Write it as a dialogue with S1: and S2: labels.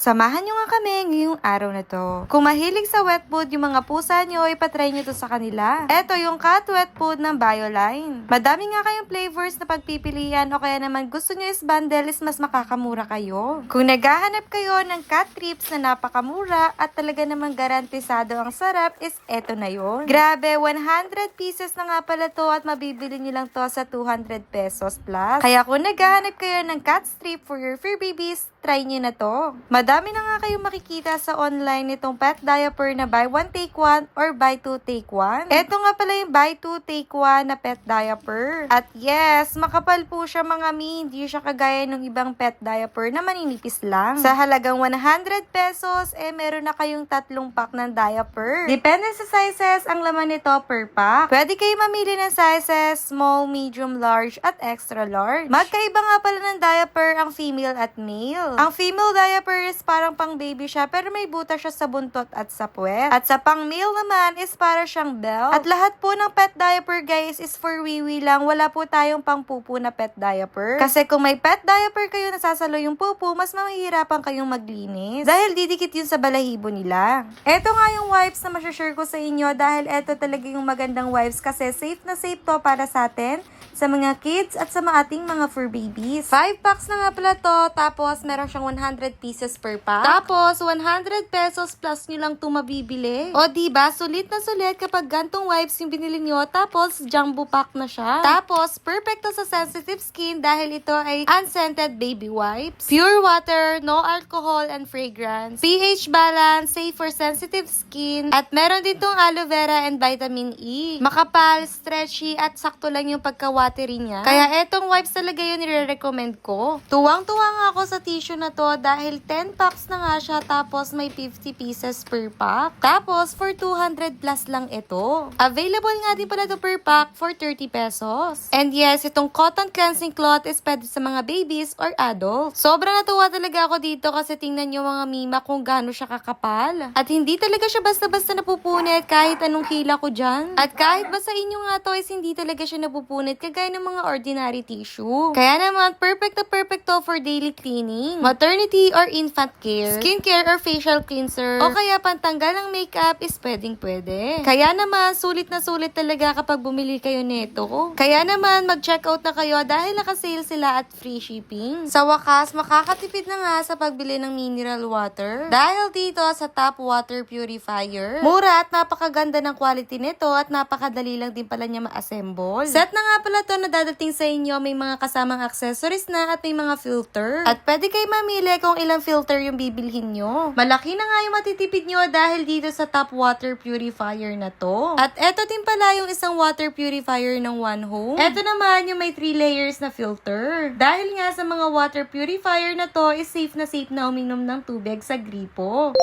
S1: Samahan nyo nga kami ngayong araw na to. Kung mahilig sa wet food yung mga pusa nyo, ipatry nyo to sa kanila. Eto yung cat wet food ng Bioline. Madami nga kayong flavors na pagpipilian o kaya naman gusto nyo is bundle is mas makakamura kayo. Kung naghahanap kayo ng cat trips na napakamura at talaga namang garantisado ang sarap is eto na yon. Grabe, 100 pieces na nga pala to at mabibili nyo lang to sa 200 pesos plus. Kaya kung naghahanap kayo ng cat strip for your fur babies, try nyo na to. Madami na nga kayong makikita sa online nitong pet diaper na buy one take one or buy two take one. Ito nga pala yung buy two take one na pet diaper. At yes, makapal po siya mga mi, hindi siya kagaya ng ibang pet diaper na maninipis lang. Sa halagang 100 pesos, eh meron na kayong tatlong pack ng diaper. Depende sa sizes ang laman nito per pack. Pwede kayo mamili ng sizes, small, medium, large, at extra large. Magkaiba nga pala ng diaper ang female at male. Ang female diaper is parang pang baby siya pero may buta siya sa buntot at sa puwet. At sa pang male naman is para siyang belt. At lahat po ng pet diaper guys is for wiwi lang. Wala po tayong pang pupu na pet diaper. Kasi kung may pet diaper kayo nasasalo yung pupu, mas mahihirapan kayong maglinis. Dahil didikit yun sa balahibo nila. Ito nga yung wipes na masyashare ko sa inyo dahil ito talaga yung magandang wipes kasi safe na safe to para sa atin sa mga kids at sa mga ating mga fur babies. 5 packs na nga pala to, tapos meron siyang 100 pieces per pack. Tapos, 100 pesos plus nyo lang ito mabibili. O, diba? Sulit na sulit kapag gantong wipes yung binili nyo, tapos jumbo pack na siya. Tapos, perfect to sa sensitive skin dahil ito ay unscented baby wipes. Pure water, no alcohol and fragrance. pH balance, safe for sensitive skin. At meron ditong aloe vera and vitamin E. Makapal, stretchy, at sakto lang yung pagka-watery niya. Kaya etong wipes talaga yun nire-recommend ko. Tuwang-tuwa nga ako sa tissue na to dahil 10 packs na nga siya tapos may 50 pieces per pack. Tapos for 200 plus lang ito. Available nga din pala to per pack for 30 pesos. And yes, itong cotton cleansing cloth is pwede sa mga babies or adults. Sobrang natuwa talaga ako dito kasi tingnan nyo mga mima kung gaano siya kakapal. At hindi talaga siya basta-basta napupunit kahit anong hila ko dyan. At kahit basa inyo nga to is hindi talaga siya napupunit kagaya ng mga ordinary tissue. Kaya naman, perfect na perfect to for daily cleaning, maternity or infant care, skincare or facial cleanser, o kaya pantanggal ng makeup is pwedeng pwede. Kaya naman, sulit na sulit talaga kapag bumili kayo nito. Kaya naman, mag-check out na kayo dahil nakasale sila at free shipping. Sa wakas, makakatipid na nga sa pagbili ng mineral water. Dahil dito sa Top Water Purifier, mura at napakaganda ng quality nito at napakadali lang din pala niya ma-assemble. Set na nga pala to na dadating sa inyo, may mga kasamang accessories na at may mga filter. At pwede kayo mamili kung ilang filter yung bibilhin nyo. Malaki na nga yung matitipid nyo dahil dito sa Top Water Purifier na to. At eto din pala yung isang water purifier ng One Home. Eto naman yung may 3 layers na filter. Dahil nga sa mga water purifier na to is safe na safe na uminom ng tubig sa gripo.